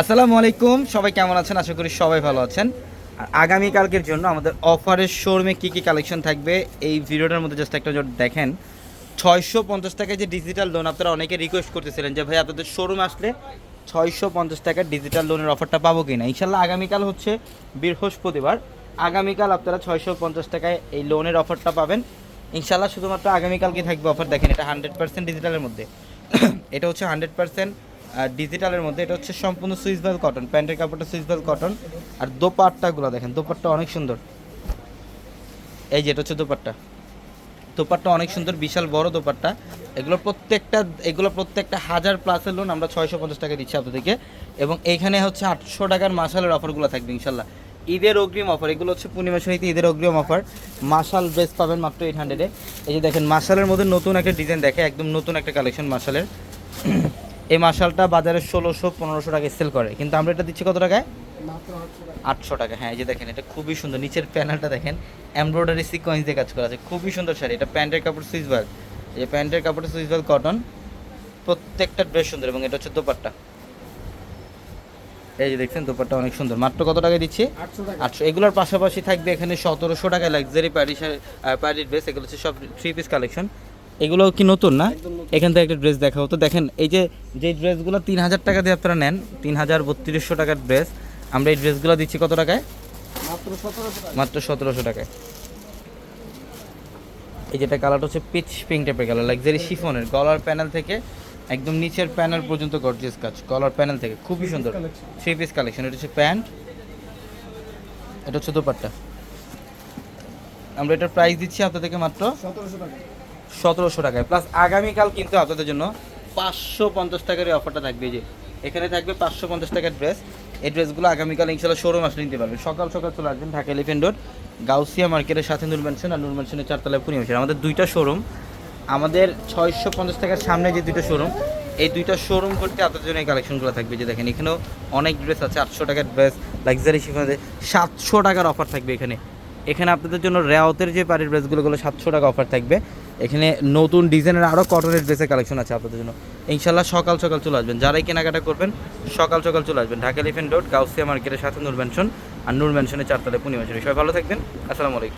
আসসালামু আলাইকুম। সবাই কেমন আছেন? আশা করি সবাই ভালো আছেন। আর আগামীকালকের জন্য আমাদের অফারের শোরুমে কী কী কালেকশন থাকবে এই ভিডিওটার মধ্যে জাস্ট একটা যদি দেখেন। ছয়শো পঞ্চাশ টাকায় যে ডিজিটাল লোন আপনারা অনেকে রিকোয়েস্ট করতেছিলেন যে, ভাই, আপনাদের শোরুম আসলে ছয়শো পঞ্চাশ টাকার ডিজিটাল লোনের অফারটা পাবো কি না ইনশাল্লাহ আগামীকাল হচ্ছে বৃহস্পতিবার। আগামীকাল আপনারা ছয়শো পঞ্চাশ টাকায় এই লোনের অফারটা পাবেন। ইনশাল্লাহ শুধুমাত্র আগামীকালকে থাকবে অফার দেখেন এটা হান্ড্রেড পার্সেন্ট ডিজিটালের মধ্যে। এটা হচ্ছে হান্ড্রেড পার্সেন্ট ডিজিটালের মধ্যে এটা হচ্ছে সম্পূর্ণ সুইসবাল কটন প্যান্টের কাপড়টা সুইসবাল কটন আর দোপাট্টাগুলো দেখেন, দোপাট্টা অনেক সুন্দর। এই যে এটা হচ্ছে দোপাট্টা। দোপাট্টা অনেক সুন্দর, বিশাল বড় দোপাট্টা। এগুলো প্রত্যেকটা এগুলো প্রত্যেকটা হাজার প্লাসের লোন আমরা ছয়শো পঞ্চাশ টাকা দিচ্ছি আপনাদেরকে। এবং এখানে হচ্ছে আটশো টাকার মাসালের অফারগুলো থাকবে, ইনশাল্লাহ। ঈদের অগ্রিম অফার এগুলো হচ্ছে পূর্ণিমা সহিত ঈদের অগ্রিম অফার মাসাল ড্রেস পাবেন মাত্র এইট হান্ড্রেডে এই যে দেখেন, মাসালের মধ্যে নতুন একটা ডিজাইন দেখে, একদম নতুন একটা কালেকশন মাসালের। এই মাসালটা বাজারে ষোলোশো পনেরোশো টাকায় সেল করে। কিন্তু আমরা এটা দিচ্ছি কত টাকায়? আটশো টাকা। হ্যাঁ এই যে দেখেন এটা খুবই সুন্দর। নিচের প্যানেলটা দেখেন এমব্রয়ডারি সিকোয়েন্স দিয়ে কাজ করা আছে। খুবই সুন্দর শাড়ি। এটা প্যান্টের কাপড় সুইচ বাগ এই প্যান্টের কাপড় সুইচ বাগ কটন প্রত্যেকটা ড্রেস সুন্দর এবং এটা হচ্ছে দোপাট্টা। এই যে দেখছেন দোপাট্টা অনেক সুন্দর। মাত্র কত টাকায় দিচ্ছি? আটশো এগুলোর পাশাপাশি থাকবে এখানে সতেরোশো টাকা লাক্সারি প্যারি প্যারি ড্রেস এগুলো হচ্ছে সব থ্রি পিস কালেকশন এগুলো কি নতুন না? এখান থেকে একটা ড্রেস দেখাও তো দেখেন এই যে যে ড্রেসগুলো তিন হাজার টাকা দিয়ে আপনারা নেন তিন হাজার বত্রিশশো টাকার ড্রেস আমরা এই ড্রেসগুলো দিচ্ছি কত টাকায়? মাত্র সতেরোশো টাকায়। এই যেটা কালারটা হচ্ছে পিচ পিঙ্ক টাইপের কালার লাক্সারি শিফনের গলার প্যানেল থেকে একদম নিচের প্যানেল পর্যন্ত গর্জিয়াস কাজ। গলার প্যানেল থেকে খুবই সুন্দর। থ্রি পিস কালেকশন এটা হচ্ছে প্যান্ট এটা হচ্ছে দোপাট্টা। আমরা এটার প্রাইস দিচ্ছি আপনাদেরকে মাত্র সতেরোশো টাকায়। প্লাস আগামীকাল কিন্তু আপনাদের জন্য পাঁচশো পঞ্চাশ টাকার অফারটা থাকবে যে। এখানে থাকবে পাঁচশো পঞ্চাশ টাকার ড্রেস এই ড্রেসগুলো আগামীকাল ইনশাল্লাহ শোরুম আসলে নিতে পারবেন। সকাল সকাল চলে আসবেন ঢাকা এলিফেন্ট রোড গাউসিয়া মার্কেটের সাথে নূর ম্যানশন আর নূর ম্যানশনের চারতলায় পূর্ণিমাসের আমাদের দুইটা শোরুম আমাদের ছয়শো পঞ্চাশ টাকার সামনে যে দুইটা শোরুম এই দুইটা শোরুম করতে আপনাদের জন্য এই কালেকশনগুলো থাকবে। যে দেখেন, এখানেও অনেক ড্রেস আছে, আটশো টাকার ড্রেস লাক্সারি সেখানে সাতশো টাকার অফার থাকবে এখানে। এখানে আপনাদের জন্য রেওয়াতের যে পাড়ির ড্রেসগুলোগুলো সাতশো টাকা অফার থাকবে। এখানে নতুন ডিজাইনের আরও কটনের ড্রেসের কালেকশন আছে আপনাদের জন্য। ইনশাল্লাহ সকাল সকাল চলে আসবেন। যারাই কেনাকাটা করবেন, সকাল সকাল চলে আসবেন। ঢাকা লিফেন রোড গাউসিয়া মার্কেটের সাথে নূর ম্যানশন আর নূর ম্যানশনের চারতলায় পূর্ণিমা সবাই ভালো থাকবেন। আসসালামু আলাইকুম।